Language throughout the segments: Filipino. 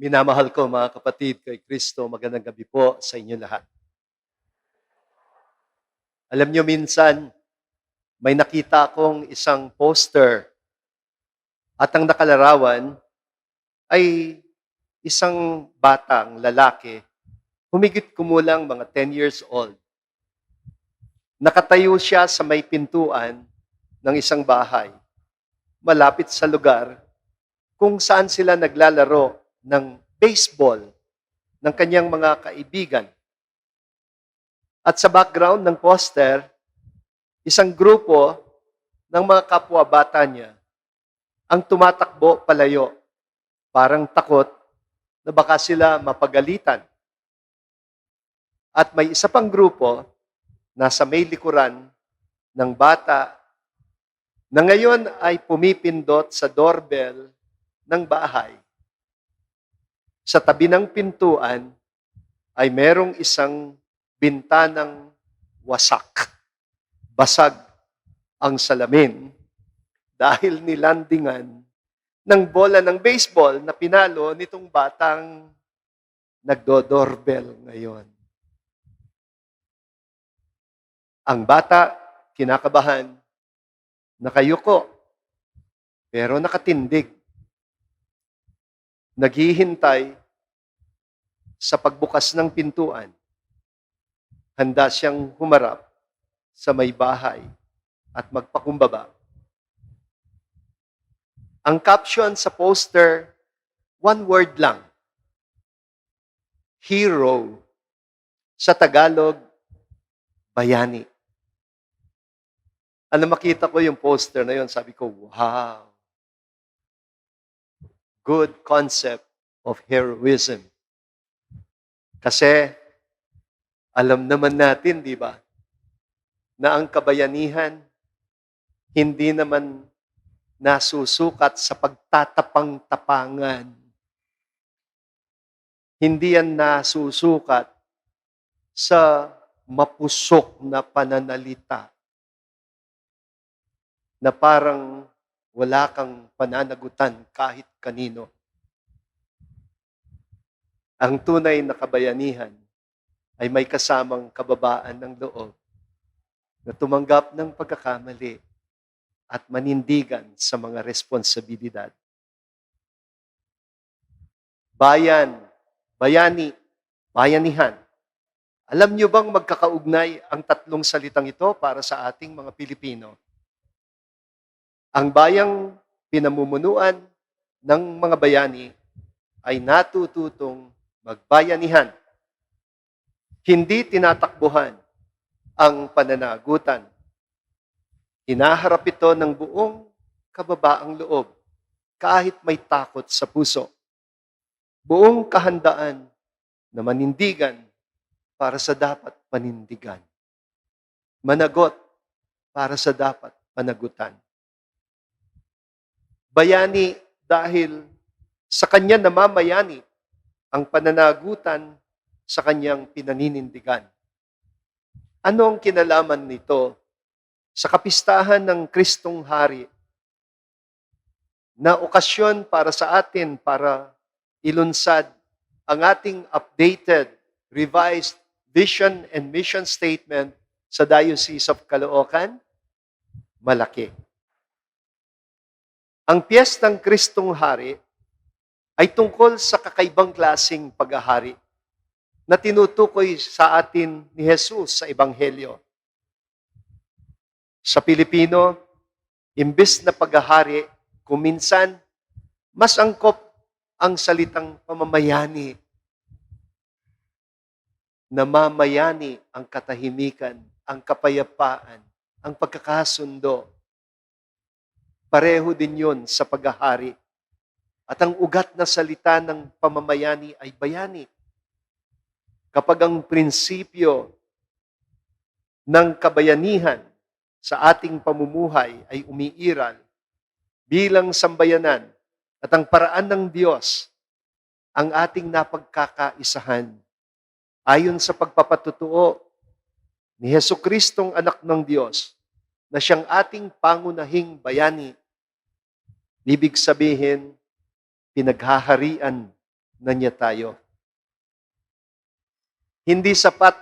Minamahal ko mga kapatid kay Kristo, magandang gabi po sa inyo lahat. Alam nyo minsan, may nakita akong isang poster at ang nakalarawan ay isang batang lalaki, humigit kumulang mga 10 years old. Nakatayo siya sa may pintuan ng isang bahay, malapit sa lugar kung saan sila naglalaro ng baseball ng kanyang mga kaibigan. At sa background ng poster, isang grupo ng mga kapwa-bata niya ang tumatakbo palayo, parang takot na baka sila mapagalitan. At may isa pang grupo nasa may likuran ng bata na ngayon ay pumipindot sa doorbell ng bahay. Sa tabi ng pintuan ay merong isang bintanang wasak. Basag ang salamin dahil nilandingan ng bola ng baseball na pinalo nitong batang nagdo-doorbell ngayon. Ang bata, kinakabahan, nakayuko, pero nakatindig. Naghihintay sa pagbukas ng pintuan. Handa siyang humarap sa may bahay at magpakumbaba. Ang caption sa poster, one word lang. Hero. Sa Tagalog, bayani. Ano makita ko yung poster na yon, sabi ko, wow. Good concept of heroism. Kasi, alam naman natin, di ba, na ang kabayanihan hindi naman nasusukat sa pagtatapang-tapangan. Hindi yan nasusukat sa mapusok na pananalita na parang wala kang pananagutan kahit kanino. Ang tunay na kabayanihan ay may kasamang kababaan ng loob na tumanggap ng pagkakamali at manindigan sa mga responsibilidad. Bayan, bayani, bayanihan. Alam niyo bang magkakaugnay ang tatlong salitang ito para sa ating mga Pilipino? Ang bayang pinamumunuan ng mga bayani ay natututong magbayanihan. Hindi tinatakbuhan ang pananagutan. Hinaharap ito ng buong kababaang loob kahit may takot sa puso. Buong kahandaan na manindigan para sa dapat panindigan. Managot para sa dapat panagutan. Bayani dahil sa kanya namamayani ang pananagutan sa kanyang pinaninindigan. Ano ang kinalaman nito sa kapistahan ng Kristong Hari na okasyon para sa atin para ilunsad ang ating updated, revised vision and mission statement sa Diocese of Caloocan? Malaki. Ang piyestang Kristong Hari ay tungkol sa kakaibang klasing paghahari na tinutukoy sa atin ni Jesus sa Ebanghelyo. Sa Pilipino, imbes na paghahari, kuminsan, mas angkop ang salitang pamamayani. Namamayani ang katahimikan, ang kapayapaan, ang pagkakasundo. Pareho din yun sa paghahari. At ang ugat na salita ng pamamayani ay bayani. Kapag ang prinsipyo ng kabayanihan sa ating pamumuhay ay umiiral bilang sambayanan at ang paraan ng Diyos ang ating napagkakaisahan ayon sa pagpapatutuo ni Heso Kristong anak ng Diyos na siyang ating pangunahing bayani. Ibig sabihin, pinaghaharian na niya tayo. Hindi sapat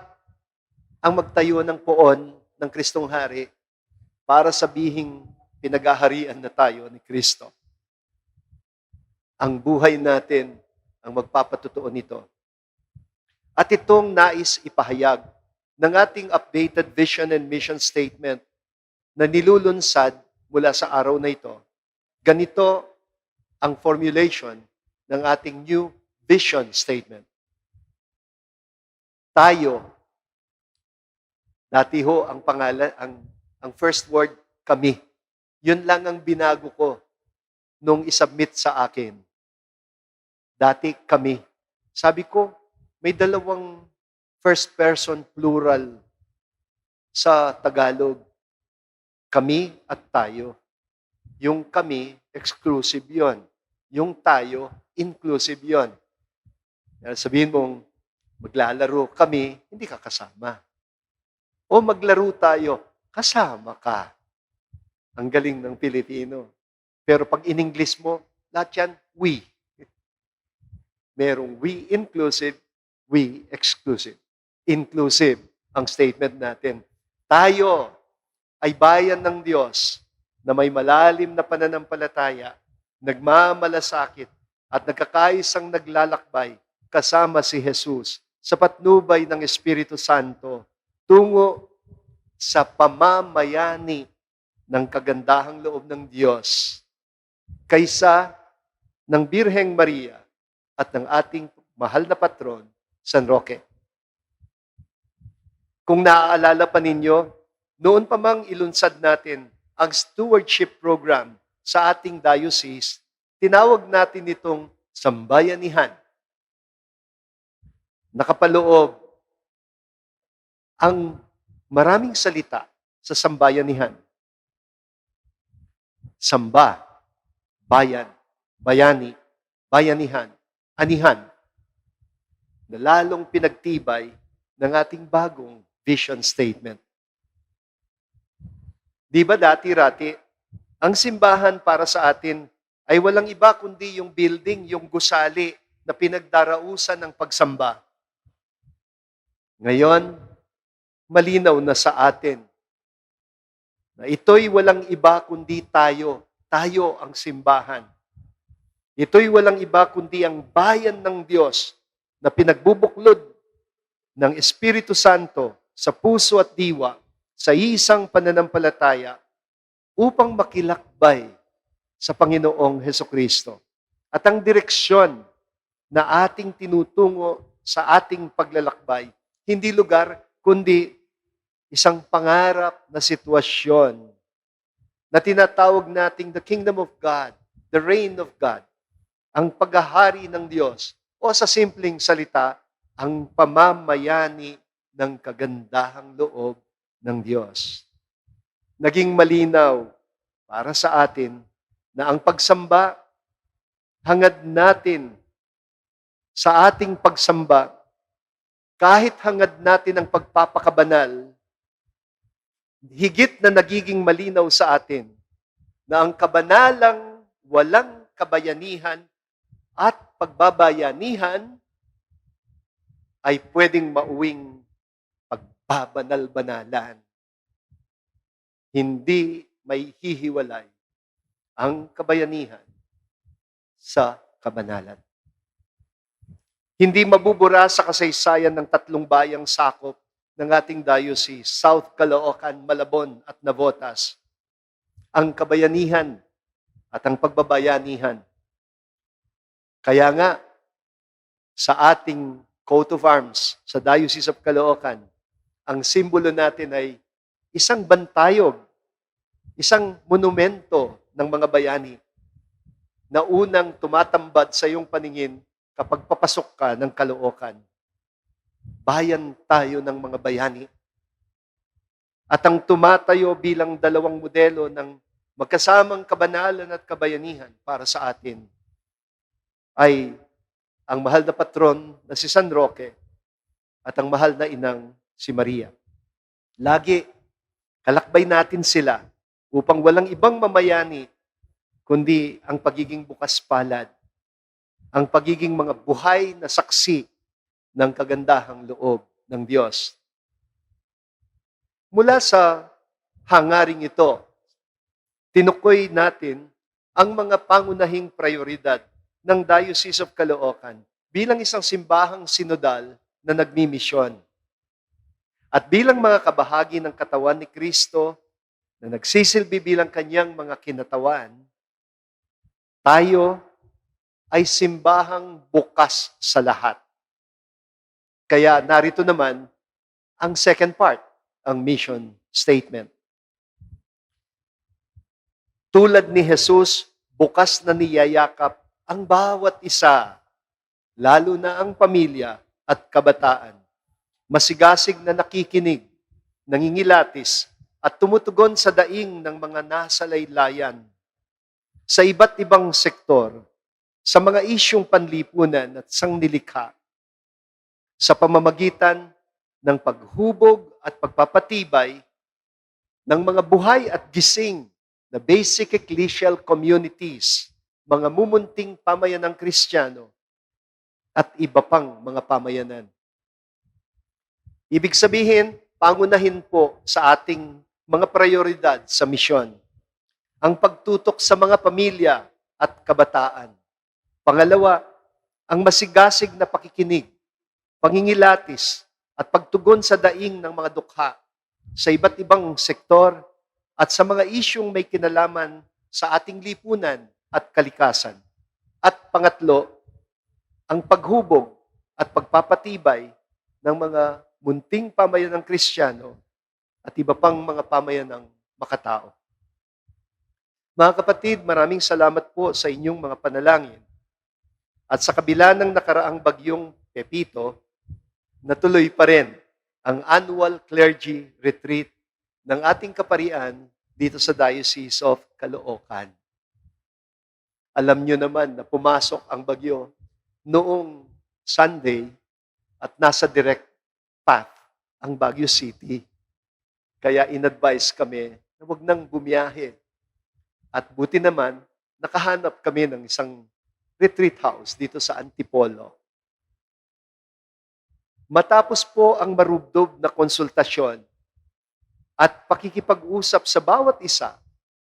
ang magtayo ng poon ng Kristong Hari para sabihing pinagaharian na tayo ni Kristo. Ang buhay natin ang magpapatutuo nito. At itong nais ipahayag ng ating updated vision and mission statement na nilulunsad mula sa araw na ito. Ganito ang formulation ng ating new vision statement. Tayo, dati ho ang pangalan, ang, ang first word, kami. Yun lang ang binago ko nung isubmit sa akin. Dati kami. Sabi ko, may dalawang first person plural sa Tagalog. Kami at tayo. Yung kami, exclusive yon. Yung tayo, inclusive yon. Sabihin mong, maglalaro kami, hindi ka kasama. O maglaro tayo, kasama ka. Ang galing ng Pilipino. Pero pag in-English mo, lahat yan, we. Merong we inclusive, we exclusive. Inclusive ang statement natin. Tayo ay bayan ng Diyos na may malalim na pananampalataya, nagmamalasakit at nagkakaisang naglalakbay kasama si Jesus sa patnubay ng Espiritu Santo tungo sa pamamayani ng kagandahang loob ng Diyos kaysa ng Birheng Maria at ng ating mahal na patron, San Roque. Kung naaalala pa ninyo, noon pa mang ilunsad natin ang stewardship program sa ating diocese, tinawag natin itong sambayanihan. Nakapaloob ang maraming salita sa sambayanihan. Samba, bayan, bayani, bayanihan, anihan, na lalong pinagtibay ng ating bagong vision statement. Di ba dati-rati, ang simbahan para sa atin ay walang iba kundi yung building, yung gusali na pinagdarausan ng pagsamba. Ngayon, malinaw na sa atin na ito'y walang iba kundi tayo. Tayo ang simbahan. Ito'y walang iba kundi ang bayan ng Diyos na pinagbubuklod ng Espiritu Santo sa puso at diwa sa isang pananampalataya upang makilakbay sa Panginoong Heso Kristo. At ang direksyon na ating tinutungo sa ating paglalakbay, hindi lugar, kundi isang pangarap na sitwasyon na tinatawag nating the kingdom of God, the reign of God, ang paghahari ng Diyos, o sa simpleng salita, ang pamamayani ng kagandahang loob ng Diyos. Naging malinaw para sa atin na ang pagsamba, hangad natin sa ating pagsamba, kahit hangad natin ang pagpapakabanal, higit na nagiging malinaw sa atin na ang kabanalang walang kabayanihan at pagbabayanihan ay pwedeng mauwing pagbabanal-banalan. Hindi may hihiwalay ang kabayanihan sa kabanalan. Hindi mabubura sa kasaysayan ng tatlong bayang sakop ng ating diocese, South Caloocan, Malabon at Navotas, ang kabayanihan at ang pagbabayanihan. Kaya nga, sa ating coat of arms sa Diocese of Caloocan, ang simbolo natin ay isang bantayog, isang monumento ng mga bayani na unang tumatambad sa iyong paningin kapag papasok ka ng Caloocan bayan tayo ng mga bayani. At ang tumatayo bilang dalawang modelo ng magkasamang kabanalan at kabayanihan para sa atin ay ang mahal na patron na si San Roque at ang mahal na inang si Maria. Lagi, kalakbay natin sila upang walang ibang mamayani kundi ang pagiging bukas palad ang pagiging mga buhay na saksi ng kagandahang loob ng Diyos. Mula sa hangaring ito, tinukoy natin ang mga pangunahing prioridad ng Diocese of Caloocan bilang isang simbahang sinodal na nagmimisyon. At bilang mga kabahagi ng katawan ni Kristo na nagsisilbi bilang kanyang mga kinatawan, tayo ay simbahang bukas sa lahat. Kaya narito naman ang second part, ang mission statement. Tulad ni Jesus, bukas na niyayakap ang bawat isa, lalo na ang pamilya at kabataan. Masigasig na nakikinig, nangingilatis, at tumutugon sa daing ng mga nasa laylayan sa iba't ibang sektor, sa mga isyong panlipunan at sangnilikha, sa pamamagitan ng paghubog at pagpapatibay ng mga buhay at gising na basic ecclesial communities, mga mumunting pamayanang Kristiyano, at iba pang mga pamayanan. Ibig sabihin, pangunahin po sa ating mga prioridad sa misyon ang pagtutok sa mga pamilya at kabataan. Pangalawa, ang masigasig na pakikinig, pangingilatis, at pagtugon sa daing ng mga dukha sa iba't ibang sektor at sa mga isyong may kinalaman sa ating lipunan at kalikasan. At pangatlo, ang paghubog at pagpapatibay ng mga munting pamayan ng Kristiyano at iba pang mga pamayan ng makatao. Mga kapatid, maraming salamat po sa inyong mga panalangin. At sa kabila ng nakaraang bagyong Pepito, natuloy pa rin ang annual clergy retreat ng ating kaparian dito sa Diocese of Caloocan. Alam nyo naman na pumasok ang bagyo noong Sunday at nasa direct path ang Baguio City. Kaya in-advise kami na huwag nang bumiyahe. At buti naman, nakahanap kami ng isang retreat house dito sa Antipolo. Matapos po ang marubdob na konsultasyon at pakikipag-usap sa bawat isa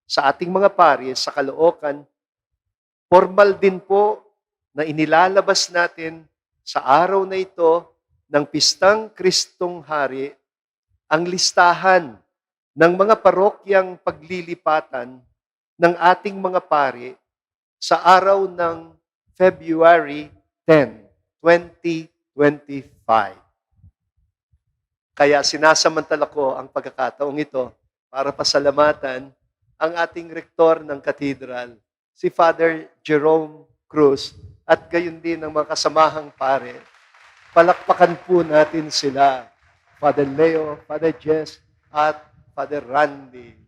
sa ating mga pari sa Caloocan, formal din po na inilalabas natin sa araw na ito ng Pistang Kristong Hari ang listahan ng mga parokyang paglilipatan ng ating mga pari sa araw ng February 10, 2025. Kaya sinasamantala ko ang pagkakataong ito para pasalamatan ang ating rektor ng katedral, si Father Jerome Cruz, at gayon din ang mga kasamahang pare. Palakpakan po natin sila, Father Leo, Father Jess, at Father Randy.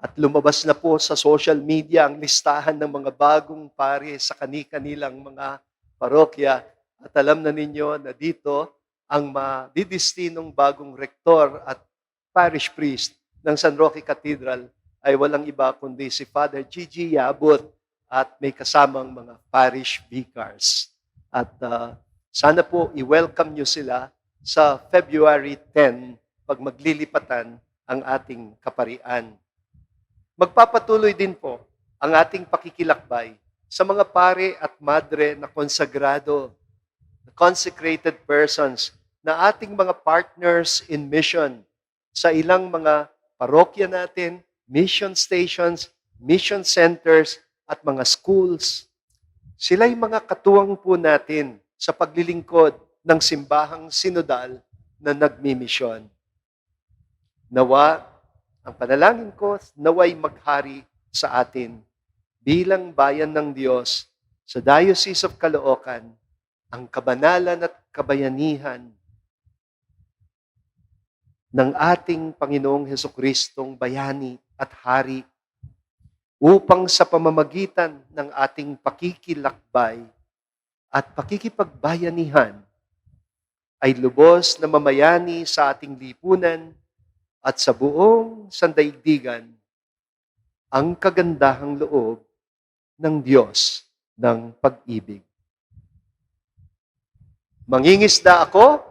At lumabas na po sa social media ang listahan ng mga bagong pare sa kani-kanilang mga parokya. At alam na ninyo na dito ang madidistinong bagong rektor at parish priest ng San Roque Cathedral ay walang iba kundi si Father Gigi Yabut at may kasamang mga parish vicars. At uh, sana po i-welcome nyo sila sa February 10 pag maglilipatan ang ating kaparian. Magpapatuloy din po ang ating pakikilakbay sa mga pare at madre na konsagrado, consecrated persons, na ating mga partners in mission sa ilang mga parokya natin, mission stations, mission centers, at mga schools. Sila'y mga katuwang po natin sa paglilingkod ng simbahang sinodal na nagmimisyon. Nawa, ang panalangin ko, naway maghari sa atin bilang bayan ng Diyos sa Diocese of Caloocan, ang kabanalan at kabayanihan ng ating Panginoong Heso Kristong bayani at hari upang sa pamamagitan ng ating pakikilakbay at pakikipagbayanihan ay lubos na mamayani sa ating lipunan at sa buong sandaigdigan ang kagandahang loob ng Diyos ng pag-ibig. Mangingisda ako?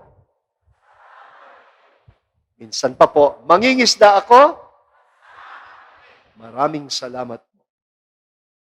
Minsan pa po, mangingisda ako? Maraming salamat